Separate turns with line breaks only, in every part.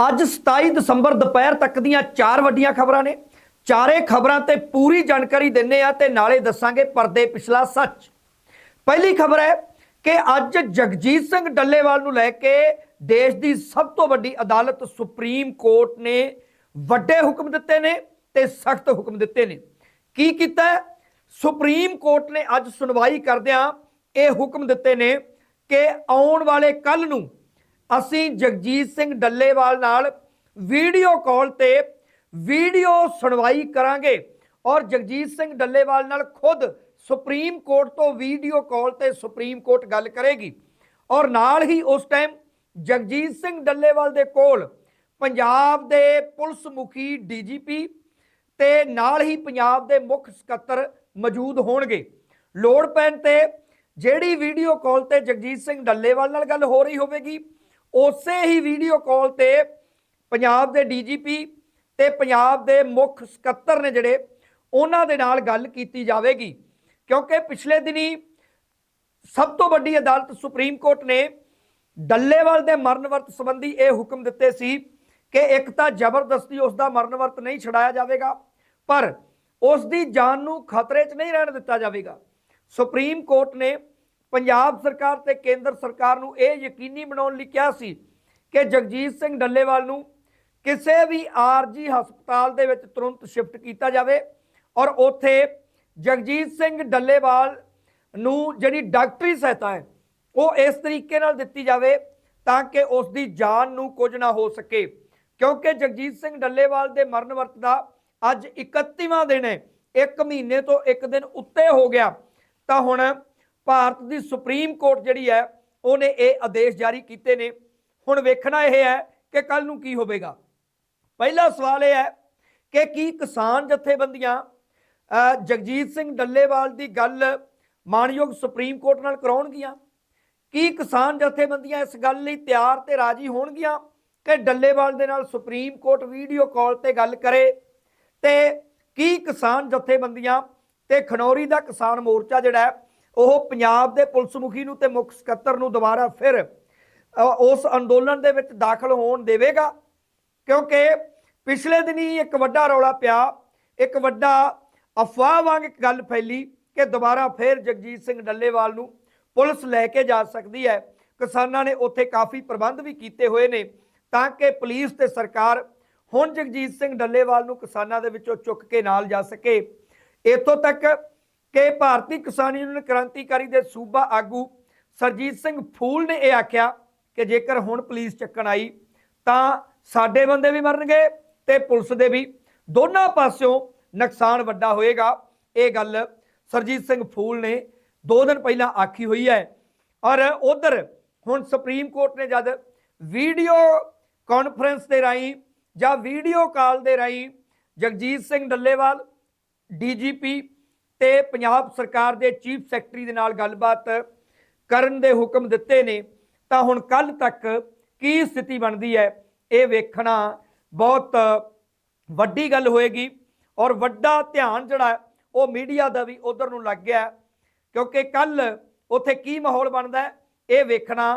ਅੱਜ 27 ਦਸੰਬਰ ਦੁਪਹਿਰ ਤੱਕ ਦੀਆਂ ਚਾਰ ਵੱਡੀਆਂ ਖਬਰਾਂ ਨੇ। ਚਾਰੇ ਖਬਰਾਂ ਤੇ ਪੂਰੀ ਜਾਣਕਾਰੀ ਦਿੰਨੇ ਆ ਤੇ ਨਾਲੇ ਦੱਸਾਂਗੇ ਪਰਦੇ ਪਿਛਲਾ ਸੱਚ। ਪਹਿਲੀ ਖਬਰ ਹੈ ਕਿ ਅੱਜ ਜਗਜੀਤ ਸਿੰਘ ਡੱਲੇਵਾਲ ਨੂੰ ਲੈ ਕੇ ਦੇਸ਼ ਦੀ ਸਭ ਤੋਂ ਵੱਡੀ ਅਦਾਲਤ ਸੁਪਰੀਮ ਕੋਰਟ ਨੇ ਵੱਡੇ ਹੁਕਮ ਦਿੱਤੇ ਨੇ ਤੇ ਸਖਤ ਹੁਕਮ ਦਿੱਤੇ ਨੇ। ਕੀ ਕੀਤਾ ਸੁਪਰੀਮ ਕੋਰਟ ਨੇ ਅੱਜ ਸੁਣਵਾਈ ਕਰਦਿਆਂ ਇਹ ਹੁਕਮ ਦਿੱਤੇ ਨੇ ਕਿ ਆਉਣ ਵਾਲੇ ਕੱਲ ਨੂੰ ਅਸੀਂ ਜਗਜੀਤ ਸਿੰਘ ਡੱਲੇਵਾਲ ਨਾਲ ਵੀਡੀਓ ਕਾਲ ਤੇ ਵੀਡੀਓ ਸੁਣਵਾਈ ਕਰਾਂਗੇ ਔਰ ਜਗਜੀਤ ਸਿੰਘ ਡੱਲੇਵਾਲ ਨਾਲ ਖੁਦ ਸੁਪਰੀਮ ਕੋਰਟ ਤੋਂ ਵੀਡੀਓ ਕਾਲ ਤੇ ਸੁਪਰੀਮ ਕੋਰਟ ਗੱਲ ਕਰੇਗੀ। ਔਰ ਨਾਲ ਹੀ ਉਸ ਟਾਈਮ ਜਗਜੀਤ ਸਿੰਘ ਡੱਲੇਵਾਲ ਦੇ ਕੋਲ ਪੰਜਾਬ ਦੇ ਪੁਲਿਸ ਮੁਖੀ ਡੀਜੀਪੀ ਤੇ ਨਾਲ ਹੀ ਪੰਜਾਬ ਦੇ ਮੁੱਖ ਸਕੱਤਰ ਮੌਜੂਦ ਹੋਣਗੇ। ਲੋੜ ਪੈਣ ਤੇ ਜਿਹੜੀ ਵੀਡੀਓ ਕਾਲ ਤੇ ਜਗਜੀਤ ਸਿੰਘ ਡੱਲੇਵਾਲ ਨਾਲ ਗੱਲ ਹੋ ਰਹੀ ਹੋਵੇਗੀ ਉਸੇ ਹੀ ਵੀਡੀਓ ਕਾਲ ਤੇ ਪੰਜਾਬ ਦੇ ਡੀਜੀਪੀ ਤੇ ਪੰਜਾਬ ਦੇ ਮੁੱਖ ਸਕੱਤਰ ਨੇ ਜਿਹੜੇ, ਉਹਨਾਂ ਦੇ ਨਾਲ ਗੱਲ ਕੀਤੀ ਜਾਵੇਗੀ। ਕਿਉਂਕਿ ਪਿਛਲੇ ਦਿਨੀ ਸਭ ਤੋਂ ਵੱਡੀ ਅਦਾਲਤ ਸੁਪਰੀਮ ਕੋਰਟ ਨੇ ਡੱਲੇਵਾਲ ਦੇ ਮਰਨ ਵਰਤ ਸੰਬੰਧੀ ਇਹ ਹੁਕਮ ਦਿੱਤੇ ਸੀ ਕਿ ਇੱਕ ਤਾਂ ਜ਼ਬਰਦਸਤੀ ਉਸ ਦਾ ਮਰਨ ਵਰਤ ਨਹੀਂ ਛਡਾਇਆ ਜਾਵੇਗਾ, ਪਰ ਉਸ ਦੀ ਜਾਨ ਨੂੰ ਖਤਰੇ 'ਚ ਨਹੀਂ ਰਹਿਣ ਦਿੱਤਾ ਜਾਵੇਗਾ। ਸੁਪਰੀਮ ਕੋਰਟ ਨੇ ਪੰਜਾਬ ਸਰਕਾਰ ਤੇ ਕੇਂਦਰ ਸਰਕਾਰ ਨੂੰ ਇਹ ਯਕੀਨੀ ਬਣਾਉਣ ਲਈ ਕਿਹਾ ਸੀ ਕਿ ਜਗਜੀਤ ਸਿੰਘ ਡੱਲੇਵਾਲ ਨੂੰ ਕਿਸੇ ਵੀ ਆਰਜੀ ਹਸਪਤਾਲ ਦੇ ਵਿੱਚ ਤੁਰੰਤ ਸ਼ਿਫਟ ਕੀਤਾ ਜਾਵੇ ਔਰ ਉੱਥੇ ਜਗਜੀਤ ਸਿੰਘ ਡੱਲੇਵਾਲ ਨੂੰ ਜਿਹੜੀ ਡਾਕਟਰੀ ਸਹਾਇਤਾ ਹੈ, ਉਹ ਇਸ ਤਰੀਕੇ ਨਾਲ ਦਿੱਤੀ ਜਾਵੇ ਤਾਂ ਕਿ ਉਸ ਦੀ ਜਾਨ ਨੂੰ ਕੁਝ ਨਾ ਹੋ ਸਕੇ। ਕਿਉਂਕਿ ਜਗਜੀਤ ਸਿੰਘ ਡੱਲੇਵਾਲ ਦੇ ਮਰਨ ਵਰਤ ਦਾ ਅੱਜ 31ਵਾਂ ਦਿਨ ਹੈ, ਇੱਕ ਮਹੀਨੇ ਤੋਂ ਇੱਕ ਦਿਨ ਉੱਤੇ ਹੋ ਗਿਆ। ਤਾਂ ਹੁਣ ਭਾਰਤ ਦੀ ਸੁਪਰੀਮ ਕੋਰਟ ਜਿਹੜੀ ਹੈ, ਉਹਨੇ ਇਹ ਆਦੇਸ਼ ਜਾਰੀ ਕੀਤੇ ਨੇ। ਹੁਣ ਵੇਖਣਾ ਇਹ ਹੈ ਕਿ ਕੱਲ ਨੂੰ ਕੀ ਹੋਵੇਗਾ। ਪਹਿਲਾ ਸਵਾਲ ਇਹ ਹੈ ਕਿ ਕੀ ਕਿਸਾਨ ਜਥੇਬੰਦੀਆਂ ਜਗਜੀਤ ਸਿੰਘ ਡੱਲੇਵਾਲ ਦੀ ਗੱਲ ਮਾਨਯੋਗ ਸੁਪਰੀਮ ਕੋਰਟ ਨਾਲ ਕਰਾਉਣਗੀਆਂ? ਕੀ ਕਿਸਾਨ ਜਥੇਬੰਦੀਆਂ ਇਸ ਗੱਲ ਲਈ ਤਿਆਰ ਤੇ ਰਾਜੀ ਹੋਣਗੀਆਂ ਕਿ ਡੱਲੇਵਾਲ ਦੇ ਨਾਲ ਸੁਪਰੀਮ ਕੋਰਟ ਵੀਡੀਓ ਕਾਲ ਤੇ ਗੱਲ ਕਰੇ? ਤੇ ਕੀ ਕਿਸਾਨ ਜਥੇਬੰਦੀਆਂ ਤੇ ਖਨੌਰੀ ਦਾ ਕਿਸਾਨ ਮੋਰਚਾ ਜਿਹੜਾ ਉਹ ਪੰਜਾਬ ਦੇ ਪੁਲਿਸ ਮੁਖੀ ਨੂੰ ਤੇ ਮੁੱਖ ਸਕੱਤਰ ਨੂੰ ਦੁਬਾਰਾ ਫਿਰ ਉਸ ਅੰਦੋਲਨ ਦੇ ਵਿੱਚ ਦਾਖਲ ਹੋਣ ਦੇਵੇਗਾ। ਕਿਉਂਕਿ ਪਿਛਲੇ ਦਿਨੀ ਇੱਕ ਵੱਡਾ ਰੌਲਾ ਪਿਆ, ਇੱਕ ਵੱਡਾ ਅਫਵਾਹ ਵਾਂਗ ਇੱਕ ਗੱਲ ਫੈਲੀ ਕਿ ਦੁਬਾਰਾ ਫਿਰ ਜਗਜੀਤ ਸਿੰਘ ਡੱਲੇਵਾਲ ਨੂੰ ਪੁਲਿਸ ਲੈ ਕੇ ਜਾ ਸਕਦੀ ਹੈ। ਕਿਸਾਨਾਂ ਨੇ ਉੱਥੇ ਕਾਫੀ ਪ੍ਰਬੰਧ ਵੀ ਕੀਤੇ ਹੋਏ ਨੇ ਤਾਂ ਕਿ ਪੁਲਿਸ ਤੇ ਸਰਕਾਰ ਹੁਣ ਜਗਜੀਤ ਸਿੰਘ ਡੱਲੇਵਾਲ ਨੂੰ ਕਿਸਾਨਾਂ ਦੇ ਵਿੱਚੋਂ ਚੁੱਕ ਕੇ ਨਾਲ ਜਾ ਸਕੇ। ਇੱਥੋਂ ਤੱਕ ਕਿ ਭਾਰਤੀ ਕਿਸਾਨ ਯੂਨੀਅਨ ਕ੍ਰਾਂਤੀਕਾਰੀ ਦੇ ਸੂਬਾ ਆਗੂ ਸਰਜੀਤ ਸਿੰਘ ਫੂਲ ਨੇ ਇਹ ਆਖਿਆ ਕਿ ਜੇਕਰ ਹੁਣ ਪੁਲਿਸ ਚੱਕਣ ਆਈ ਤਾਂ ਸਾਡੇ ਬੰਦੇ ਵੀ ਮਰਨਗੇ ਤੇ ਪੁਲਿਸ ਦੇ ਵੀ। ਦੋਨਾਂ ਪਾਸਿਓਂ ਨੁਕਸਾਨ ਵੱਡਾ ਹੋਏਗਾ। ਇਹ ਗੱਲ ਸਰਜੀਤ ਸਿੰਘ ਫੂਲ ਨੇ 2 ਦਿਨ ਪਹਿਲਾਂ ਆਖੀ ਹੋਈ ਹੈ। ਔਰ ਉਧਰ ਹੁਣ ਸੁਪਰੀਮ ਕੋਰਟ ਨੇ ਜਦ ਵੀਡੀਓ ਕਾਨਫਰੰਸ ਦੇ ਰਾਹੀਂ ਜਾਂ ਵੀਡੀਓ ਕਾਲ ਦੇ ਰਾਹੀਂ ਜਗਜੀਤ ਸਿੰਘ ਡੱਲੇਵਾਲ, ਡੀਜੀਪੀ ਤੇ ਪੰਜਾਬ ਸਰਕਾਰ ਦੇ ਚੀਫ ਸੈਕਟਰੀ ਦੇ ਨਾਲ ਗੱਲਬਾਤ ਕਰਨ ਦੇ ਹੁਕਮ ਦਿੱਤੇ ਨੇ, ਤਾਂ ਹੁਣ ਕੱਲ ਤੱਕ ਕੀ ਸਥਿਤੀ ਬਣਦੀ ਹੈ, ਇਹ ਵੇਖਣਾ ਬਹੁਤ ਵੱਡੀ ਗੱਲ ਹੋਏਗੀ ਔਰ ਵੱਡਾ ਧਿਆਨ ਜਿਹੜਾ ਉਹ ਮੀਡੀਆ ਦਾ ਵੀ ਉਧਰ ਨੂੰ ਲੱਗ ਗਿਆ ਕਿਉਂਕਿ ਕੱਲ ਉੱਥੇ ਕੀ ਮਾਹੌਲ ਬਣਦਾ ਇਹ ਵੇਖਣਾ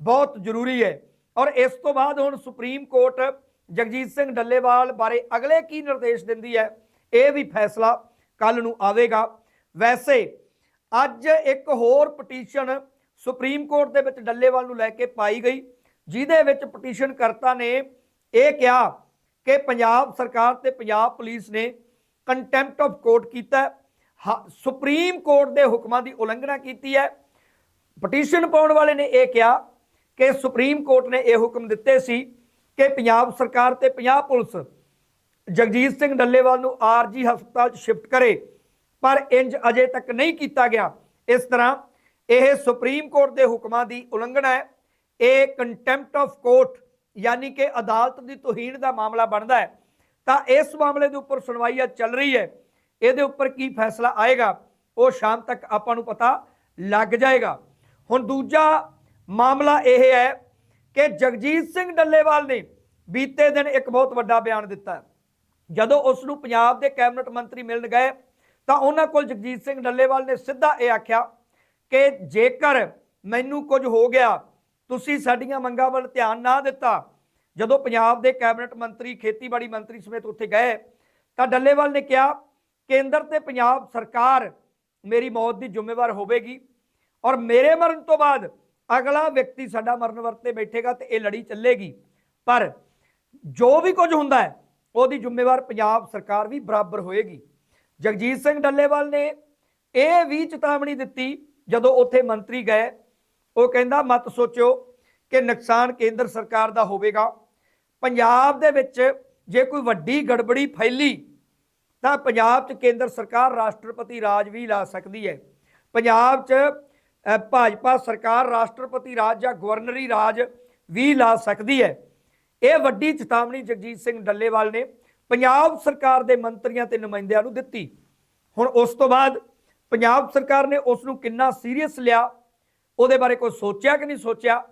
ਬਹੁਤ ਜ਼ਰੂਰੀ ਹੈ। ਔਰ ਇਸ ਤੋਂ ਬਾਅਦ ਹੁਣ ਸੁਪਰੀਮ ਕੋਰਟ ਜਗਜੀਤ ਸਿੰਘ ਡੱਲੇਵਾਲ ਬਾਰੇ ਅਗਲੇ ਕੀ ਨਿਰਦੇਸ਼ ਦਿੰਦੀ ਹੈ, ਇਹ ਵੀ ਫੈਸਲਾ ਕੱਲ ਨੂੰ ਆਵੇਗਾ ਵੈਸੇ ਅੱਜ ਇੱਕ ਹੋਰ ਪਟੀਸ਼ਨ ਸੁਪਰੀਮ ਕੋਰਟ ਦੇ ਵਿੱਚ ਡੱਲੇਵਾਲ ਨੂੰ ਲੈ ਕੇ ਪਾਈ ਗਈ, ਜਿਹਦੇ ਵਿੱਚ ਪਟੀਸ਼ਨ ਕਰਤਾ ਨੇ ਇਹ ਕਿਹਾ ਕਿ ਪੰਜਾਬ ਸਰਕਾਰ ਤੇ ਪੰਜਾਬ ਪੁਲਿਸ ਨੇ ਕੰਟੈਂਪਟ ਆਫ ਕੋਰਟ ਕੀਤਾ ਹੈ। ਸੁਪਰੀਮ ਕੋਰਟ ਦੇ ਹੁਕਮਾਂ ਦੀ ਉਲੰਘਣਾ ਕੀਤੀ ਹੈ ਪਟੀਸ਼ਨ ਪਾਉਣ ਵਾਲੇ ਨੇ ਇਹ ਕਿਹਾ ਕਿ ਸੁਪਰੀਮ ਕੋਰਟ ਨੇ ਇਹ ਹੁਕਮ ਦਿੱਤੇ ਸੀ ਕਿ ਪੰਜਾਬ ਸਰਕਾਰ ਤੇ ਪੰਜਾਬ ਪੁਲਿਸ ਜਗਜੀਤ ਸਿੰਘ ਡੱਲੇਵਾਲ ਨੂੰ ਆਰਜੀ ਹਸਪਤਾਲ 'ਚ ਸ਼ਿਫਟ ਕਰੇ, ਪਰ ਇੰਜ ਅਜੇ ਤੱਕ ਨਹੀਂ ਕੀਤਾ ਗਿਆ। ਇਸ ਤਰ੍ਹਾਂ ਇਹ ਸੁਪਰੀਮ ਕੋਰਟ ਦੇ ਹੁਕਮਾਂ ਦੀ ਉਲੰਘਣਾ ਹੈ। ਇਹ ਕੰਟੈਂਪਟ ਆਫ ਕੋਰਟ ਯਾਨੀ ਕਿ ਅਦਾਲਤ ਦੀ ਤੋਹੀਨ ਦਾ ਮਾਮਲਾ ਬਣਦਾ ਹੈ। ਤਾਂ ਇਸ ਮਾਮਲੇ ਦੇ ਉੱਪਰ ਸੁਣਵਾਈ ਅੱਜ ਚੱਲ ਰਹੀ ਹੈ। ਇਹਦੇ ਉੱਪਰ ਕੀ ਫੈਸਲਾ ਆਏਗਾ, ਉਹ ਸ਼ਾਮ ਤੱਕ ਆਪਾਂ ਨੂੰ ਪਤਾ ਲੱਗ ਜਾਏਗਾ। ਹੁਣ ਦੂਜਾ ਮਾਮਲਾ ਇਹ ਹੈ ਕਿ ਜਗਜੀਤ ਸਿੰਘ ਡੱਲੇਵਾਲ ਨੇ ਬੀਤੇ ਦਿਨ ਇੱਕ ਬਹੁਤ ਵੱਡਾ ਬਿਆਨ ਦਿੱਤਾ ਜਦੋਂ ਉਸ ਨੂੰ ਪੰਜਾਬ ਦੇ ਕੈਬਨਿਟ ਮੰਤਰੀ ਮਿਲਣ ਗਏ, ਤਾਂ ਉਹਨਾਂ ਕੋਲ ਜਗਜੀਤ ਸਿੰਘ ਡੱਲੇਵਾਲ ਨੇ ਸਿੱਧਾ ਇਹ ਆਖਿਆ ਕਿ ਜੇਕਰ ਮੈਨੂੰ ਕੁਝ ਹੋ ਗਿਆ, ਤੁਸੀਂ ਸਾਡੀਆਂ ਮੰਗਾਂ ਵੱਲ ਧਿਆਨ ਨਾ ਦਿੱਤਾ, ਜਦੋਂ ਪੰਜਾਬ ਦੇ ਕੈਬਨਿਟ ਮੰਤਰੀ, ਖੇਤੀਬਾੜੀ ਮੰਤਰੀ ਸਮੇਤ ਉੱਥੇ ਗਏ, ਤਾਂ ਡੱਲੇਵਾਲ ਨੇ ਕਿਹਾ, ਕੇਂਦਰ ਤੇ ਪੰਜਾਬ ਸਰਕਾਰ ਮੇਰੀ ਮੌਤ ਦੀ ਜ਼ਿੰਮੇਵਾਰ ਹੋਵੇਗੀ ਔਰ ਮੇਰੇ ਮਰਨ ਤੋਂ ਬਾਅਦ ਅਗਲਾ ਵਿਅਕਤੀ ਸਾਡਾ ਮਰਨ ਵਰਤੇ ਬੈਠੇਗਾ ਤੇ ਇਹ ਲੜੀ ਚੱਲੇਗੀ। ਪਰ ਜੋ ਵੀ ਕੁਝ ਹੁੰਦਾ ਹੈ ਉਹਦੀ ਜ਼ਿੰਮੇਵਾਰ ਪੰਜਾਬ ਸਰਕਾਰ ਵੀ ਬਰਾਬਰ ਹੋਏਗੀ। ਜਗਜੀਤ ਸਿੰਘ ਡੱਲੇਵਾਲ ਨੇ ਇਹ ਵੀ ਚੇਤਾਵਨੀ ਦਿੱਤੀ, ਜਦੋਂ ਉੱਥੇ ਮੰਤਰੀ ਗਏ, ਉਹ ਕਹਿੰਦਾ, ਮਤ ਸੋਚਿਓ ਕਿ ਨੁਕਸਾਨ ਕੇਂਦਰ ਸਰਕਾਰ ਦਾ ਹੋਵੇਗਾ। ਪੰਜਾਬ ਦੇ ਵਿੱਚ ਜੇ ਕੋਈ ਵੱਡੀ ਗੜਬੜੀ ਫੈਲੀ, ਤਾਂ ਪੰਜਾਬ 'ਚ ਕੇਂਦਰ ਸਰਕਾਰ ਰਾਸ਼ਟਰਪਤੀ ਰਾਜ ਵੀ ਲਾ ਸਕਦੀ ਹੈ। ਪੰਜਾਬ 'ਚ ਭਾਜਪਾ ਸਰਕਾਰ ਰਾਸ਼ਟਰਪਤੀ ਰਾਜ ਜਾਂ ਗਵਰਨਰੀ ਰਾਜ ਵੀ ਲਾ ਸਕਦੀ ਹੈ। ਇਹ ਵੱਡੀ ਚੇਤਾਵਨੀ ਜਗਜੀਤ ਸਿੰਘ ਡੱਲੇਵਾਲ ਨੇ ਪੰਜਾਬ ਸਰਕਾਰ ਦੇ ਮੰਤਰੀਆਂ ਤੇ ਨੁਮਾਇੰਦਿਆਂ ਨੂੰ ਦਿੱਤੀ। ਹੁਣ ਉਸ ਤੋਂ ਬਾਅਦ ਪੰਜਾਬ ਸਰਕਾਰ ਨੇ ਉਸ ਨੂੰ ਕਿੰਨਾ ਸੀਰੀਅਸ ਲਿਆ, ਉਹਦੇ ਬਾਰੇ ਕੋਈ ਸੋਚਿਆ ਕਿ ਨਹੀਂ ਸੋਚਿਆ?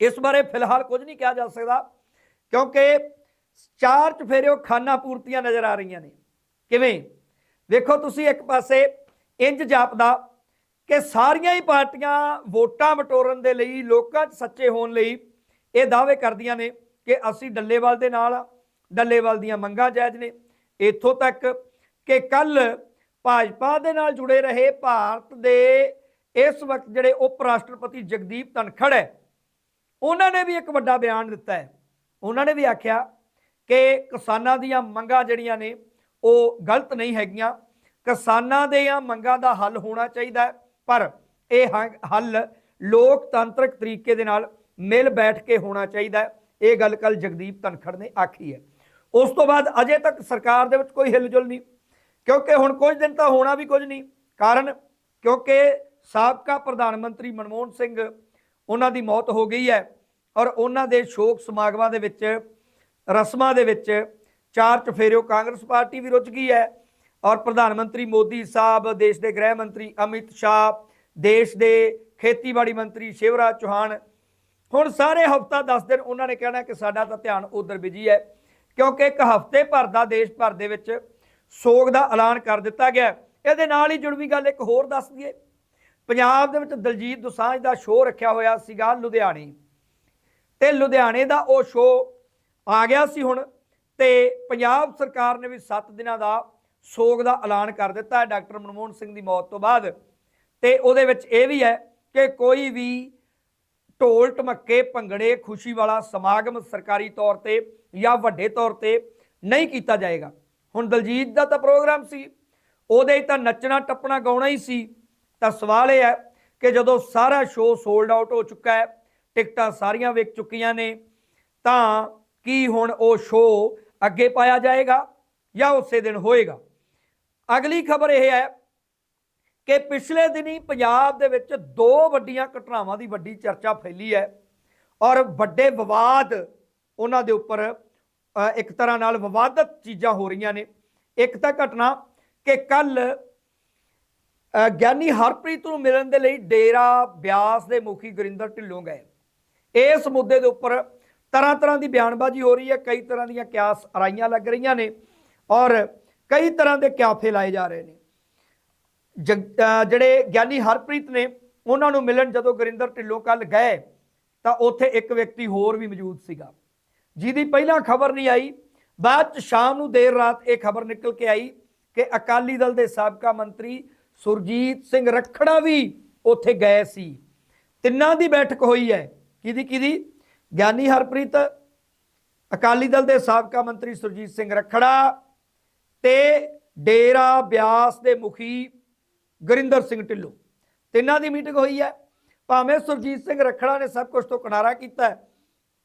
ਇਸ ਬਾਰੇ ਫਿਲਹਾਲ ਕੁਝ ਨਹੀਂ ਕਿਹਾ ਜਾ ਸਕਦਾ, ਕਿਉਂਕਿ ਚਾਰ ਚਫੇਰਿਓ ਖਾਨਾ ਪੂਰਤੀਆਂ ਨਜ਼ਰ ਆ ਰਹੀਆਂ ਨੇ। ਕਿਵੇਂ? ਵੇਖੋ ਤੁਸੀਂ ਇੱਕ ਪਾਸੇ ਇੰਜ ਜਾਪਦਾ ਕਿ ਸਾਰੀਆਂ ਹੀ ਪਾਰਟੀਆਂ ਵੋਟਾਂ ਬਟੋਰਨ ਦੇ ਲਈ, ਲੋਕਾਂ 'ਚ ਸੱਚੇ ਹੋਣ ਲਈ ਇਹ ਦਾਅਵੇ ਕਰਦੀਆਂ ਨੇ। ਕਿ ਅਸੀਂ ਡੱਲੇਵਾਲ ਦੇ ਨਾਲ ਆ। ਡੱਲੇਵਾਲ ਦੀਆਂ ਮੰਗਾਂ ਜਾਇਜ਼ ਨੇ। ਇੱਥੋਂ ਤੱਕ ਕਿ ਕੱਲ ਭਾਜਪਾ ਦੇ ਨਾਲ ਜੁੜੇ ਰਹੇ ਭਾਰਤ ਦੇ ਇਸ ਵਕਤ ਜਿਹੜੇ ਉਪ ਰਾਸ਼ਟਰਪਤੀ ਜਗਦੀਪ ਧਨਖੜ ਹੈ, ਉਹਨਾਂ ਨੇ ਵੀ ਇੱਕ ਵੱਡਾ ਬਿਆਨ ਦਿੱਤਾ ਹੈ। ਉਹਨਾਂ ਨੇ ਵੀ ਆਖਿਆ ਕਿ ਕਿਸਾਨਾਂ ਦੀਆਂ ਮੰਗਾਂ ਜਿਹੜੀਆਂ ਨੇ, ਉਹ ਗਲਤ ਨਹੀਂ ਹੈਗੀਆਂ। ਕਿਸਾਨਾਂ ਦੀਆਂ ਮੰਗਾਂ ਦਾ ਹੱਲ ਹੋਣਾ ਚਾਹੀਦਾ ਪਰ ਇਹ ਹੱਲ ਲੋਕਤੰਤਰਕ ਤਰੀਕੇ ਦੇ ਨਾਲ ਮਿਲ ਬੈਠ ਕੇ ਹੋਣਾ ਚਾਹੀਦਾ ਹੈ। ਇਹ ਗੱਲ ਕੱਲ ਜਗਦੀਪ ਧਨਖੜ ਨੇ ਆਖੀ ਹੈ। ਉਸ ਤੋਂ ਬਾਅਦ ਅਜੇ ਤੱਕ ਸਰਕਾਰ ਦੇ ਵਿੱਚ ਕੋਈ ਹਿਲਜੁਲ ਨਹੀਂ, ਕਿਉਂਕਿ ਹੁਣ ਕੁਝ ਦਿਨ ਤਾਂ ਹੋਣਾ ਵੀ ਕੁਝ ਨਹੀਂ। ਕਾਰਨ, ਕਿਉਂਕਿ ਸਾਬਕਾ ਪ੍ਰਧਾਨ ਮੰਤਰੀ ਮਨਮੋਹਨ ਸਿੰਘ, ਉਹਨਾਂ ਦੀ ਮੌਤ ਹੋ ਗਈ ਹੈ ਔਰ ਉਹਨਾਂ ਦੇ ਸ਼ੋਕ ਸਮਾਗਮਾਂ ਦੇ ਵਿੱਚ, ਰਸਮਾਂ ਦੇ ਵਿੱਚ ਚਾਰ ਚਫੇਰਿਓ ਕਾਂਗਰਸ ਪਾਰਟੀ ਵੀ ਰੁੱਝ ਗਈ ਹੈ ਔਰ ਪ੍ਰਧਾਨ ਮੰਤਰੀ ਮੋਦੀ ਸਾਹਿਬ, ਦੇਸ਼ ਦੇ ਗ੍ਰਹਿ ਮੰਤਰੀ ਅਮਿਤ ਸ਼ਾਹ, ਦੇਸ਼ ਦੇ ਖੇਤੀਬਾੜੀ ਮੰਤਰੀ ਸ਼ਿਵਰਾਜ ਚੌਹਾਨ ਹੁਣ ਸਾਰੇ ਹਫਤਾ 10 ਦਿਨ ਉਹਨਾਂ ਨੇ ਕਹਿਣਾ ਕਿ ਸਾਡਾ ਤਾਂ ਧਿਆਨ ਉਧਰ ਬਿਜ਼ੀ ਹੈ, ਕਿਉਂਕਿ ਇੱਕ ਹਫ਼ਤੇ ਭਰ ਦਾ ਦੇਸ਼ ਭਰ ਦੇ ਵਿੱਚ ਸੋਗ ਦਾ ਐਲਾਨ ਕਰ ਦਿੱਤਾ ਗਿਆ ਇਹਦੇ ਨਾਲ ਹੀ ਜੁੜਵੀਂ ਗੱਲ ਇੱਕ ਹੋਰ ਦੱਸ ਦਈਏ। ਪੰਜਾਬ ਦੇ ਵਿੱਚ ਦਲਜੀਤ ਦੁਸਾਂਝ ਦਾ ਸ਼ੋਅ ਰੱਖਿਆ ਹੋਇਆ ਸੀਗਾ ਲੁਧਿਆਣੇ। ਤੇ ਲੁਧਿਆਣੇ ਦਾ ਉਹ ਸ਼ੋਅ ਆ ਗਿਆ ਸੀ ਹੁਣ ਤੇ ਪੰਜਾਬ ਸਰਕਾਰ ਨੇ ਵੀ 7 ਦਿਨਾਂ ਦਾ ਸੋਗ ਦਾ ਐਲਾਨ ਕਰ ਦਿੱਤਾ ਹੈ। ਡਾਕਟਰ ਮਨਮੋਹਨ ਸਿੰਘ ਦੀ ਮੌਤ ਤੋਂ ਬਾਅਦ। ਤੇ ਉਹਦੇ ਵਿੱਚ ਇਹ ਵੀ ਹੈ ਕਿ ਕੋਈ ਵੀ ਢੋਲ ਢਮੱਕੇ, ਭੰਗੜੇ, ਖੁਸ਼ੀ ਵਾਲਾ ਸਮਾਗਮ ਸਰਕਾਰੀ ਤੌਰ ਤੇ ਜਾਂ ਵੱਡੇ ਤੌਰ ਤੇ ਨਹੀਂ ਕੀਤਾ ਜਾਏਗਾ। ਹੁਣ ਦਲਜੀਤ ਦਾ ਤਾਂ ਪ੍ਰੋਗਰਾਮ ਸੀ, ਉਹਦੇ ਤਾਂ ਨੱਚਣਾ ਟੱਪਣਾ ਗਾਉਣਾ ਹੀ ਸੀ। ਤਾਂ ਸਵਾਲ ਇਹ ਹੈ ਕਿ ਜਦੋਂ ਸਾਰਾ ਸ਼ੋਅ ਸੋਲਡ ਆਊਟ ਹੋ ਚੁੱਕਾ ਹੈ, ਟਿਕਟਾਂ ਸਾਰੀਆਂ ਵਿਕ ਚੁੱਕੀਆਂ ਨੇ, ਤਾਂ ਕੀ ਹੁਣ ਉਹ ਸ਼ੋਅ ਅੱਗੇ ਪਾਇਆ ਜਾਏਗਾ ਜਾਂ ਉਸੇ ਦਿਨ ਹੋਏਗਾ? ਅਗਲੀ ਖਬਰ ਇਹ ਹੈ ਕਿ ਪਿਛਲੇ ਦਿਨੀ ਪੰਜਾਬ ਦੇ ਵਿੱਚ ਦੋ ਵੱਡੀਆਂ ਘਟਨਾਵਾਂ ਦੀ ਵੱਡੀ ਚਰਚਾ ਫੈਲੀ ਹੈ ਔਰ ਵੱਡੇ ਵਿਵਾਦ ਉਹਨਾਂ ਦੇ ਉੱਪਰ ਇੱਕ ਤਰ੍ਹਾਂ ਨਾਲ ਵਿਵਾਦਤ ਚੀਜ਼ਾਂ ਹੋ ਰਹੀਆਂ ਨੇ। ਇੱਕ ਤਾਂ ਘਟਨਾ ਕਿ ਕੱਲ ਗਿਆਨੀ ਹਰਪ੍ਰੀਤ ਨੂੰ ਮਿਲਣ ਦੇ ਲਈ ਡੇਰਾ ਬਿਆਸ ਦੇ ਮੁਖੀ ਗੁਰਿੰਦਰ ਢਿੱਲੋਂ ਗਏ। ਇਸ ਮੁੱਦੇ ਦੇ ਉੱਪਰ ਤਰ੍ਹਾਂ ਤਰ੍ਹਾਂ ਦੀ ਬਿਆਨਬਾਜ਼ੀ ਹੋ ਰਹੀ ਹੈ, ਕਈ ਤਰ੍ਹਾਂ ਦੀਆਂ ਕਿਆਸ ਅਰਾਈਆਂ ਲੱਗ ਰਹੀਆਂ ਨੇ ਔਰ ਕਈ ਤਰ੍ਹਾਂ ਦੇ ਕਿਆਫੇ ਲਾਏ ਜਾ ਰਹੇ ਨੇ। ਜਿਹੜੇ ਗਿਆਨੀ ਹਰਪ੍ਰੀਤ ਨੇ, ਉਹਨਾਂ ਨੂੰ ਮਿਲਣ ਜਦੋਂ ਗੁਰਿੰਦਰ ਢਿੱਲੋਂ ਕੱਲ ਗਏ, ਤਾਂ ਉੱਥੇ ਇੱਕ ਵਿਅਕਤੀ ਹੋਰ ਵੀ ਮੌਜੂਦ ਸੀਗਾ। ਜਿਹਦੀ ਪਹਿਲਾਂ ਖਬਰ ਨਹੀਂ ਆਈ, ਬਾਅਦ ਚ ਸ਼ਾਮ ਨੂੰ ਦੇਰ ਰਾਤ ਇਹ ਖਬਰ ਨਿਕਲ ਕੇ ਆਈ ਕਿ ਅਕਾਲੀ ਦਲ ਦੇ ਸਾਬਕਾ ਮੰਤਰੀ ਸੁਰਜੀਤ ਸਿੰਘ ਰੱਖੜਾ ਵੀ ਉੱਥੇ ਗਏ ਸੀ। ਤਿੰਨਾਂ ਦੀ ਬੈਠਕ ਹੋਈ ਹੈ। ਕਿਹਦੀ ਕਿਹਦੀ? ਗਿਆਨੀ ਹਰਪ੍ਰੀਤ, ਅਕਾਲੀ ਦਲ ਦੇ ਸਾਬਕਾ ਮੰਤਰੀ ਸੁਰਜੀਤ ਸਿੰਘ ਰੱਖੜਾ ਤੇ ਡੇਰਾ ਬਿਆਸ ਦੇ ਮੁਖੀ ਗੁਰਿੰਦਰ ਸਿੰਘ ਢਿੱਲੋਂ। ਤਿੰਨਾਂ ਦੀ ਮੀਟਿੰਗ ਹੋਈ ਹੈ। ਭਾਵੇਂ ਸੁਰਜੀਤ ਸਿੰਘ ਰੱਖੜਾ ਨੇ ਸਭ ਕੁਝ ਤੋਂ ਕਿਨਾਰਾ ਕੀਤਾ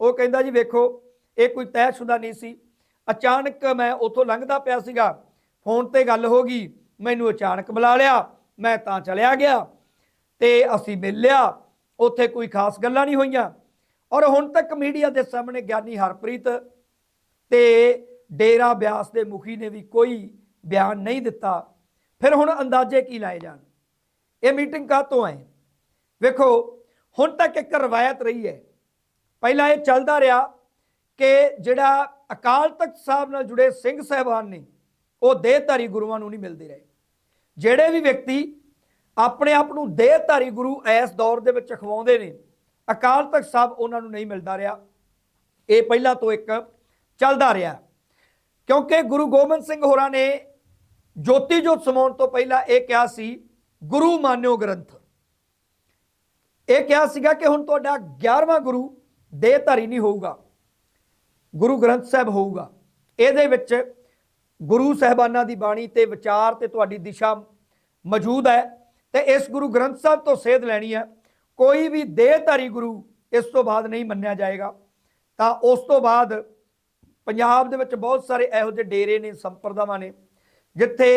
ਉਹ ਕਹਿੰਦਾ ਜੀ, ਵੇਖੋ, ਇਹ ਕੋਈ ਤੈਅਸ਼ੁਦਾ ਨਹੀਂ ਸੀ। ਅਚਾਨਕ ਮੈਂ ਉੱਥੋਂ ਲੰਘਦਾ ਪਿਆ ਸੀਗਾ। ਫੋਨ ਤੇ ਗੱਲ ਹੋ ਗਈ। ਮੈਨੂੰ ਅਚਾਨਕ ਬੁਲਾ ਲਿਆ। ਮੈਂ ਤਾਂ ਚਲਿਆ ਗਿਆ। ਤੇ ਅਸੀਂ ਮਿਲ ਲਿਆ। ਉੱਥੇ ਕੋਈ ਖਾਸ ਗੱਲਾਂ ਨਹੀਂ ਹੋਈਆਂ। ਔਰ ਹੁਣ ਤੱਕ ਮੀਡੀਆ ਦੇ ਸਾਹਮਣੇ ਗਿਆਨੀ ਹਰਪ੍ਰੀਤ ਤੇ ਡੇਰਾ ਬਿਆਸ ਦੇ ਮੁਖੀ ਨੇ ਵੀ ਕੋਈ ਬਿਆਨ ਨਹੀਂ ਦਿੱਤਾ। ਫਿਰ ਹੁਣ ਅੰਦਾਜ਼ੇ ਕੀ ਲਾਏ ਜਾਣ? ਇਹ ਮੀਟਿੰਗ ਕਾਹਤੋਂ ਆਏ? ਵੇਖੋ, ਹੁਣ ਤੱਕ ਇੱਕ ਰਵਾਇਤ ਰਹੀ ਹੈ। ਪਹਿਲਾਂ ਇਹ ਚੱਲਦਾ ਰਿਹਾ ਕਿ ਜਿਹੜਾ ਅਕਾਲ ਤਖਤ ਸਾਹਿਬ ਨਾਲ ਜੁੜੇ ਸਿੰਘ ਸਹਿਬਾਨ ਨੇ, ਉਹ ਦੇਹਧਾਰੀ ਗੁਰੂਆਂ ਨੂੰ ਨਹੀਂ ਮਿਲਦੇ ਰਹੇ। ਜਿਹੜੇ ਵੀ ਵਿਅਕਤੀ ਆਪਣੇ ਆਪ ਨੂੰ ਦੇਹਧਾਰੀ ਗੁਰੂ ਇਸ ਦੌਰ ਦੇ ਵਿੱਚ ਅਖਵਾਉਂਦੇ ਨੇ, ਅਕਾਲ ਤਖਤ ਸਾਹਿਬ ਉਹਨਾਂ ਨੂੰ ਨਹੀਂ ਮਿਲਦਾ ਰਿਹਾ। ਇਹ ਪਹਿਲਾਂ ਤੋਂ ਇੱਕ ਚੱਲਦਾ ਰਿਹਾ। ਕਿਉਂਕਿ ਗੁਰੂ ਗੋਬਿੰਦ ਸਿੰਘ ਹੋਰਾਂ ਨੇ ਜੋਤੀ ਜੋਤ ਸਮਾਉਣ ਤੋਂ ਪਹਿਲਾਂ ਇਹ ਕਿਹਾ ਸੀ, ਗੁਰੂ ਮਾਨਿਓ ਗ੍ਰੰਥ। ਇਹ ਕਿਹਾ ਸੀਗਾ ਕਿ ਹੁਣ ਤੁਹਾਡਾ 11ਵਾਂ ਗੁਰੂ ਦੇਹਧਾਰੀ ਨਹੀਂ ਹੋਊਗਾ, ਗੁਰੂ ਗ੍ਰੰਥ ਸਾਹਿਬ ਹੋਊਗਾ। ਇਹਦੇ ਵਿੱਚ ਗੁਰੂ ਸਾਹਿਬਾਨਾਂ ਦੀ ਬਾਣੀ ਤੇ ਵਿਚਾਰ ਤੇ ਤੁਹਾਡੀ ਦਿਸ਼ਾ ਮੌਜੂਦ ਹੈ ਤੇ ਇਸ ਗੁਰੂ ਗ੍ਰੰਥ ਸਾਹਿਬ ਤੋਂ ਸੇਧ ਲੈਣੀ ਹੈ। ਕੋਈ ਵੀ ਦੇਹਧਾਰੀ ਗੁਰੂ ਇਸ ਤੋਂ ਬਾਅਦ ਨਹੀਂ ਮੰਨਿਆ ਜਾਏਗਾ। ਤਾਂ ਉਸ ਤੋਂ ਬਾਅਦ ਪੰਜਾਬ ਦੇ ਵਿੱਚ ਬਹੁਤ ਸਾਰੇ ਇਹੋ ਜਿਹੇ ਡੇਰੇ ਨੇ, ਸੰਪਰਦਾਵਾਂ ਨੇ ਜਿੱਥੇ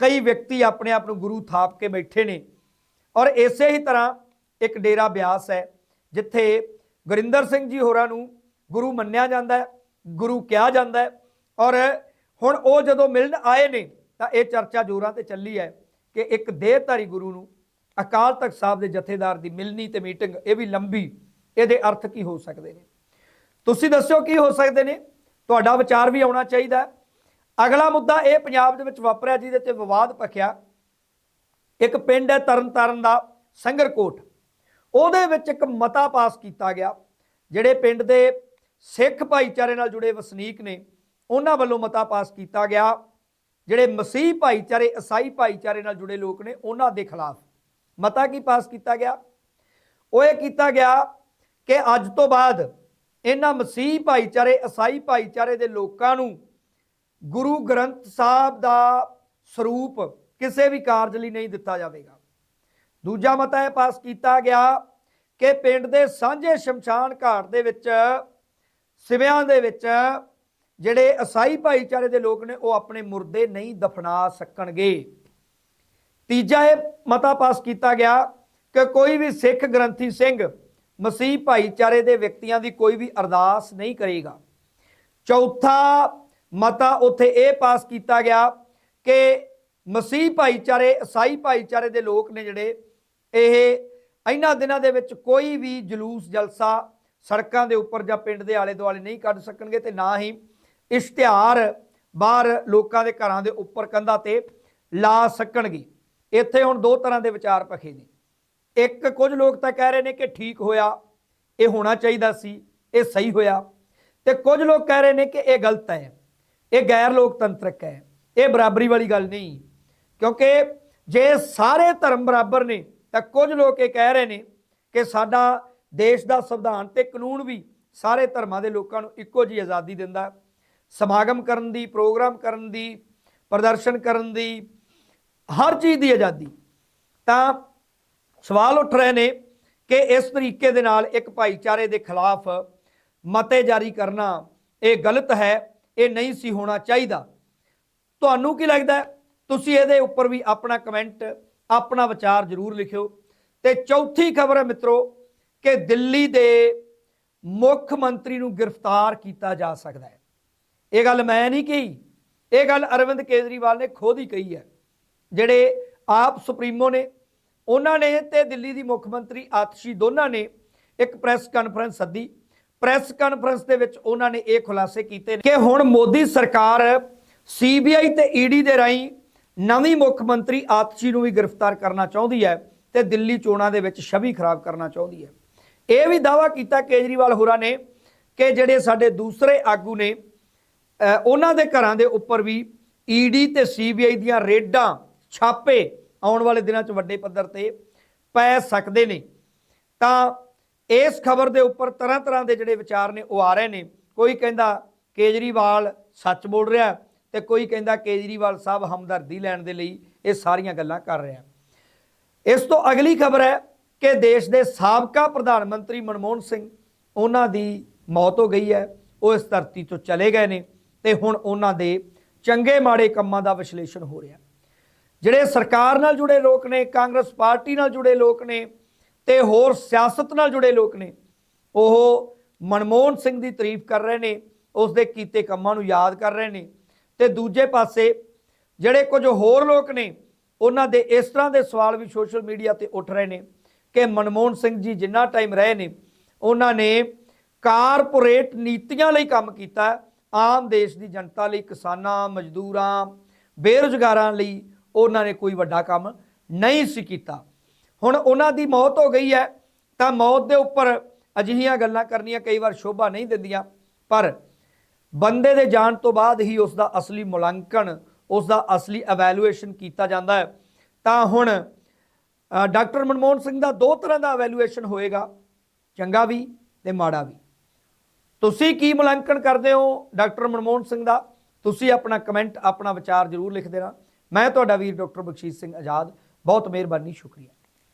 ਕਈ ਵਿਅਕਤੀ ਆਪਣੇ ਆਪ ਨੂੰ ਗੁਰੂ ਥਾਪ ਕੇ ਬੈਠੇ ਨੇ। ਔਰ ਇਸੇ ਹੀ ਤਰ੍ਹਾਂ ਇੱਕ ਡੇਰਾ ਬਿਆਸ ਹੈ, ਜਿੱਥੇ ਗੁਰਿੰਦਰ ਸਿੰਘ ਜੀ ਹੋਰਾਂ ਨੂੰ ਗੁਰੂ ਮੰਨਿਆ ਜਾਂਦਾ ਹੈ, ਗੁਰੂ ਕਿਹਾ ਜਾਂਦਾ ਹੈ। ਔਰ ਹੁਣ ਉਹ ਜਦੋਂ ਮਿਲਣ ਆਏ ਨੇ, ਤਾਂ ਇਹ ਚਰਚਾ ਜ਼ੋਰਾਂ ਤੇ ਚੱਲੀ ਹੈ ਕਿ ਇੱਕ ਦੇਹਧਾਰੀ ਗੁਰੂ ਨੂੰ ਅਕਾਲ ਤਖਤ ਸਾਹਿਬ ਦੇ ਜਥੇਦਾਰ ਦੀ ਮਿਲਣੀ ਤੇ ਮੀਟਿੰਗ, ਇਹ ਵੀ ਲੰਬੀ, ਇਹਦੇ ਅਰਥ ਕੀ ਹੋ ਸਕਦੇ ਨੇ? ਤੁਸੀਂ ਦੱਸਿਓ ਕੀ ਹੋ ਸਕਦੇ ਨੇ? ਤੁਹਾਡਾ ਵਿਚਾਰ ਵੀ ਆਉਣਾ ਚਾਹੀਦਾ ਅਗਲਾ ਮੁੱਦਾ ਇਹ ਪੰਜਾਬ ਦੇ ਵਿੱਚ ਵਾਪਰਿਆ, ਜਿਹਦੇ ਤੇ ਵਿਵਾਦ ਪਖਿਆ ਇੱਕ ਪਿੰਡ ਹੈ ਤਰਨਤਾਰਨ ਦਾ, ਸੰਗਰਕੋਟ। ਉਹਦੇ ਵਿੱਚ ਇੱਕ ਮਤਾ ਪਾਸ ਕੀਤਾ ਗਿਆ, ਜਿਹੜੇ ਪਿੰਡ ਦੇ ਸਿੱਖ ਭਾਈਚਾਰੇ ਨਾਲ ਜੁੜੇ ਵਸਨੀਕ ਨੇ, ਉਹਨਾਂ ਵੱਲੋਂ ਮਤਾ ਪਾਸ ਕੀਤਾ ਗਿਆ। ਜਿਹੜੇ ਮਸੀਹ ਭਾਈਚਾਰੇ ਈਸਾਈ ਭਾਈਚਾਰੇ ਨਾਲ ਜੁੜੇ ਲੋਕ ਨੇ, ਉਹਨਾਂ ਦੇ ਖਿਲਾਫ ਮਤਾ ਕੀ ਪਾਸ ਕੀਤਾ ਗਿਆ? ਉਹ ਇਹ ਕੀਤਾ ਗਿਆ ਕਿ ਅੱਜ ਤੋਂ ਬਾਅਦ ਇਹਨਾਂ ਮਸੀਹ ਭਾਈਚਾਰੇ ਈਸਾਈ ਭਾਈਚਾਰੇ ਦੇ ਲੋਕਾਂ ਨੂੰ ਗੁਰੂ ਗ੍ਰੰਥ ਸਾਹਿਬ ਦਾ ਸਰੂਪ ਕਿਸੇ ਵੀ ਕਾਰਜ ਲਈ ਨਹੀਂ ਦਿੱਤਾ ਜਾਵੇਗਾ। ਦੂਜਾ ਮਤਾ ਇਹ ਪਾਸ ਕੀਤਾ ਗਿਆ ਕਿ ਪਿੰਡ ਦੇ ਸਾਂਝੇ ਸ਼ਮਸ਼ਾਨ ਘਾਟ ਦੇ ਵਿੱਚ, ਸਿਵਿਆਂ ਦੇ ਵਿੱਚ ਜਿਹੜੇ ਈਸਾਈ ਭਾਈਚਾਰੇ ਦੇ ਲੋਕ ਨੇ, ਉਹ ਆਪਣੇ ਮੁਰਦੇ ਨਹੀਂ ਦਫਨਾ ਸਕਣਗੇ। ਤੀਜਾ ਇਹ ਮਤਾ ਪਾਸ ਕੀਤਾ ਗਿਆ ਕਿ ਕੋਈ ਵੀ ਸਿੱਖ ਗ੍ਰੰਥੀ ਸਿੰਘ ਮਸੀਹ ਭਾਈਚਾਰੇ ਦੇ ਵਿਅਕਤੀਆਂ ਦੀ ਕੋਈ ਵੀ ਅਰਦਾਸ ਨਹੀਂ ਕਰੇਗਾ। ਚੌਥਾ ਮਤਾ, ਉੱਥੇ ਇਹ ਪਾਸ ਕੀਤਾ ਗਿਆ ਕਿ ਮਸੀਹ ਭਾਈਚਾਰੇ, ਈਸਾਈ ਭਾਈਚਾਰੇ ਦੇ ਲੋਕ ਨੇ ਜਿਹੜੇ, ਇਹ ਇਹਨਾਂ ਦਿਨਾਂ ਦੇ ਵਿੱਚ ਕੋਈ ਵੀ ਜਲੂਸ, ਜਲਸਾ ਸੜਕਾਂ ਦੇ ਉੱਪਰ ਜਾਂ ਪਿੰਡ ਦੇ ਆਲੇ ਦੁਆਲੇ ਨਹੀਂ ਕੱਢ ਸਕਣਗੇ ਤੇ ਨਾ ਹੀ ਇਸ਼ਤਿਹਾਰ ਬਾਹਰ ਲੋਕਾਂ ਦੇ ਘਰਾਂ ਦੇ ਉੱਪਰ ਕੰਧਾਂ ਤੇ ਲਾ ਸਕਣਗੇ। ਇੱਥੇ ਹੁਣ ਦੋ ਤਰ੍ਹਾਂ ਦੇ ਵਿਚਾਰ ਪਖੇ ਨੇ। ਇੱਕ, ਕੁਝ ਲੋਕ ਤਾਂ ਕਹਿ ਰਹੇ ਨੇ ਕਿ ਠੀਕ ਹੋਇਆ, ਇਹ ਹੋਣਾ ਚਾਹੀਦਾ ਸੀ, ਇਹ ਸਹੀ ਹੋਇਆ। ਤੇ ਕੁਝ ਲੋਕ ਕਹਿ ਰਹੇ ਨੇ ਕਿ ਇਹ ਗਲਤ ਹੈ। ਇਹ ਗੈਰ ਲੋਕਤੰਤਰਕ ਹੈ। ਇਹ ਬਰਾਬਰੀ ਵਾਲੀ ਗੱਲ ਨਹੀਂ। ਕਿਉਂਕਿ ਜੇ ਸਾਰੇ ਧਰਮ ਬਰਾਬਰ ਨੇ, ਤਾਂ ਕੁਝ ਲੋਕ ਇਹ ਕਹਿ ਰਹੇ ਨੇ ਕਿ ਸਾਡਾ ਦੇਸ਼ ਦਾ ਸੰਵਿਧਾਨ ਤੇ ਕਾਨੂੰਨ ਵੀ ਸਾਰੇ ਧਰਮਾਂ ਦੇ ਲੋਕਾਂ ਨੂੰ ਇੱਕੋ ਜਿਹੀ ਆਜ਼ਾਦੀ ਦਿੰਦਾ। ਸਮਾਗਮ ਕਰਨ ਦੀ, ਪ੍ਰੋਗਰਾਮ ਕਰਨ ਦੀ, ਪ੍ਰਦਰਸ਼ਨ ਕਰਨ ਦੀ, ਹਰ ਚੀਜ਼ ਦੀ ਆਜ਼ਾਦੀ। ਤਾਂ ਸਵਾਲ ਉੱਠ ਰਹੇ ਨੇ ਕਿ ਇਸ ਤਰੀਕੇ ਦੇ ਨਾਲ ਇੱਕ ਭਾਈਚਾਰੇ ਦੇ ਖਿਲਾਫ ਮਤੇ ਜਾਰੀ ਕਰਨਾ ਇਹ ਗਲਤ ਹੈ ਇਹ ਨਹੀਂ ਸੀ ਹੋਣਾ ਚਾਹੀਦਾ। ਤੁਹਾਨੂੰ ਕੀ ਲੱਗਦਾ ਤੁਸੀਂ ਇਹਦੇ ਉੱਪਰ ਵੀ ਆਪਣਾ ਕਮੈਂਟ ਆਪਣਾ ਵਿਚਾਰ ਜ਼ਰੂਰ ਲਿਖਿਓ। ਤੇ ਚੌਥੀ ਖਬਰ ਹੈ ਮਿੱਤਰੋ ਕਿ ਦਿੱਲੀ ਦੇ ਮੁੱਖ ਮੰਤਰੀ ਨੂੰ ਗ੍ਰਿਫਤਾਰ ਕੀਤਾ ਜਾ ਸਕਦਾ ਹੈ। ਇਹ ਗੱਲ ਮੈਂ ਨਹੀਂ ਕਹੀ, ਇਹ ਗੱਲ ਅਰਵਿੰਦ ਕੇਜਰੀਵਾਲ ਨੇ ਖੁਦ ਹੀ ਕਹੀ ਹੈ। ਜਿਹੜੇ ਆਪ ਸੁਪਰੀਮੋ ਨੇ, ਉਹਨਾਂ ਨੇ ਤੇ ਦਿੱਲੀ ਦੀ ਮੁੱਖ ਮੰਤਰੀ ਆਤਸ਼ੀ ਦੋਨਾਂ ਨੇ ਇੱਕ ਪ੍ਰੈਸ ਕਾਨਫਰੰਸ ਸੱਦੀ। ਪ੍ਰੈਸ ਕਾਨਫਰੰਸ ਦੇ ਵਿੱਚ ਉਹਨਾਂ ਨੇ ਇਹ ਖੁਲਾਸੇ ਕੀਤੇ ਕਿ ਹੁਣ ਮੋਦੀ ਸਰਕਾਰ ਸੀਬੀਆਈ ਤੇ ਈਡੀ ਦੇ ਰਾਹੀਂ ਨਵੀਂ ਮੁੱਖ ਮੰਤਰੀ ਆਤਸ਼ੀ ਨੂੰ ਵੀ ਗ੍ਰਿਫਤਾਰ ਕਰਨਾ ਚਾਹੁੰਦੀ ਹੈ ਤੇ ਦਿੱਲੀ ਚੋਣਾਂ ਦੇ ਵਿੱਚ ਛਵੀ ਖਰਾਬ ਕਰਨਾ ਚਾਹੁੰਦੀ ਹੈ। ਇਹ ਵੀ ਦਾਵਾ ਕੀਤਾ ਕੇਜਰੀਵਾਲ ਹੋਰਾਂ ਨੇ ਕਿ ਜਿਹੜੇ ਸਾਡੇ ਦੂਸਰੇ ਆਗੂ ਨੇ ਉਹਨਾਂ ਦੇ ਘਰਾਂ ਦੇ ਉੱਪਰ ਵੀ ਈਡੀ ਤੇ ਸੀਬੀਆਈ ਦੀਆਂ ਰੇਡਾਂ ਛਾਪੇ ਆਉਣ ਵਾਲੇ ਦਿਨਾਂ 'ਚ ਵੱਡੇ ਪੱਧਰ ਤੇ ਪੈ ਸਕਦੇ ਨੇ। ਤਾਂ ਇਸ ਖਬਰ ਦੇ ਉੱਪਰ ਤਰ੍ਹਾਂ ਤਰ੍ਹਾਂ ਦੇ ਜਿਹੜੇ ਵਿਚਾਰ ਨੇ, ਉਹ ਆ ਰਹੇ ਨੇ। ਕੋਈ ਕਹਿੰਦਾ ਕੇਜਰੀਵਾਲ ਸੱਚ ਬੋਲ ਰਿਹਾ ਤੇ ਕੋਈ ਕਹਿੰਦਾ ਕੇਜਰੀਵਾਲ ਸਾਹਿਬ ਹਮਦਰਦੀ ਲੈਣ ਦੇ ਲਈ ਇਹ ਸਾਰੀਆਂ ਗੱਲਾਂ ਕਰ ਰਿਹਾ ਇਸ ਤੋਂ ਅਗਲੀ ਖਬਰ ਹੈ ਕਿ ਦੇਸ਼ ਦੇ ਸਾਬਕਾ ਪ੍ਰਧਾਨ ਮੰਤਰੀ ਮਨਮੋਹਨ ਸਿੰਘ, ਉਹਨਾਂ ਦੀ ਮੌਤ ਹੋ ਗਈ ਹੈ। ਉਹ ਇਸ ਧਰਤੀ ਤੋਂ ਚਲੇ ਗਏ ਨੇ ਤੇ ਹੁਣ ਉਹਨਾਂ ਦੇ ਚੰਗੇ ਮਾੜੇ ਕੰਮਾਂ ਦਾ ਵਿਸ਼ਲੇਸ਼ਣ ਹੋ ਰਿਹਾ ਜਿਹੜੇ ਸਰਕਾਰ ਨਾਲ ਜੁੜੇ ਲੋਕ ਨੇ, ਕਾਂਗਰਸ ਪਾਰਟੀ ਨਾਲ ਜੁੜੇ ਲੋਕ ਨੇ ਤੇ ਹੋਰ ਸਿਆਸਤ ਨਾਲ ਜੁੜੇ ਲੋਕ ਨੇ। ਉਹ ਮਨਮੋਹਨ ਸਿੰਘ ਦੀ ਤਾਰੀਫ ਕਰ ਰਹੇ ਨੇ ਉਸ ਦੇ ਕੀਤੇ ਕੰਮਾਂ ਨੂੰ ਯਾਦ ਕਰ ਰਹੇ ਨੇ ਤੇ ਦੂਜੇ ਪਾਸੇ ਜਿਹੜੇ ਕੁਝ ਹੋਰ ਲੋਕ ਨੇ, ਉਹਨਾਂ ਦੇ ਇਸ ਤਰ੍ਹਾਂ ਦੇ ਸਵਾਲ ਵੀ ਸੋਸ਼ਲ ਮੀਡੀਆ ਤੇ ਉੱਠ ਰਹੇ ਨੇ ਕਿ ਮਨਮੋਹਨ ਸਿੰਘ ਜੀ ਜਿੰਨਾ ਟਾਈਮ ਰਹੇ ਨੇ, ਉਹਨਾਂ ਨੇ ਕਾਰਪੋਰੇਟ ਨੀਤੀਆਂ ਲਈ ਕੰਮ ਕੀਤਾ, ਆਮ ਦੇਸ਼ ਦੀ ਜਨਤਾ ਲਈ ਕਿਸਾਨਾਂ, ਮਜ਼ਦੂਰਾਂ, ਬੇਰੁਜ਼ਗਾਰਾਂ ਲਈ ਉਹਨਾਂ ਨੇ ਕੋਈ ਵੱਡਾ ਕੰਮ ਨਹੀਂ ਸੀ ਕੀਤਾ। ਹੁਣ ਉਹਨਾਂ ਦੀ ਮੌਤ ਹੋ ਗਈ ਹੈ, ਤਾਂ ਮੌਤ ਦੇ ਉੱਪਰ ਅਜਿਹੀਆਂ ਗੱਲਾਂ ਕਰਨੀਆਂ ਕਈ ਵਾਰ ਸ਼ੋਭਾ ਨਹੀਂ ਦਿੰਦੀਆਂ। ਪਰ ਬੰਦੇ ਦੇ ਜਾਣ ਤੋਂ ਬਾਅਦ ਹੀ ਉਸ ਦਾ ਅਸਲੀ ਮੁਲਾਂਕਣ ਉਸ ਦਾ ਅਸਲੀ ਇਵੈਲੂਏਸ਼ਨ ਕੀਤਾ ਜਾਂਦਾ ਹੈ। ਤਾਂ ਹੁਣ ਡਾਕਟਰ ਮਨਮੋਹਨ ਸਿੰਘ ਦਾ ਦੋ ਤਰ੍ਹਾਂ ਦਾ ਇਵੈਲੂਏਸ਼ਨ ਹੋਏਗਾ, ਚੰਗਾ ਵੀ ਤੇ ਮਾੜਾ ਵੀ। ਤੁਸੀਂ ਕੀ ਮੁਲਾਂਕਣ ਕਰਦੇ ਹੋ ਡਾਕਟਰ ਮਨਮੋਹਨ ਸਿੰਘ ਦਾ? ਤੁਸੀਂ ਆਪਣਾ ਕਮੈਂਟ ਆਪਣਾ ਵਿਚਾਰ ਜ਼ਰੂਰ ਲਿਖ ਦੇਣਾ। ਮੈਂ ਤੁਹਾਡਾ ਵੀਰ ਡਾਕਟਰ ਬਖਸ਼ੀਸ਼ ਸਿੰਘ ਆਜ਼ਾਦ। ਬਹੁਤ ਮਿਹਰਬਾਨੀ, ਸ਼ੁਕਰੀਆ।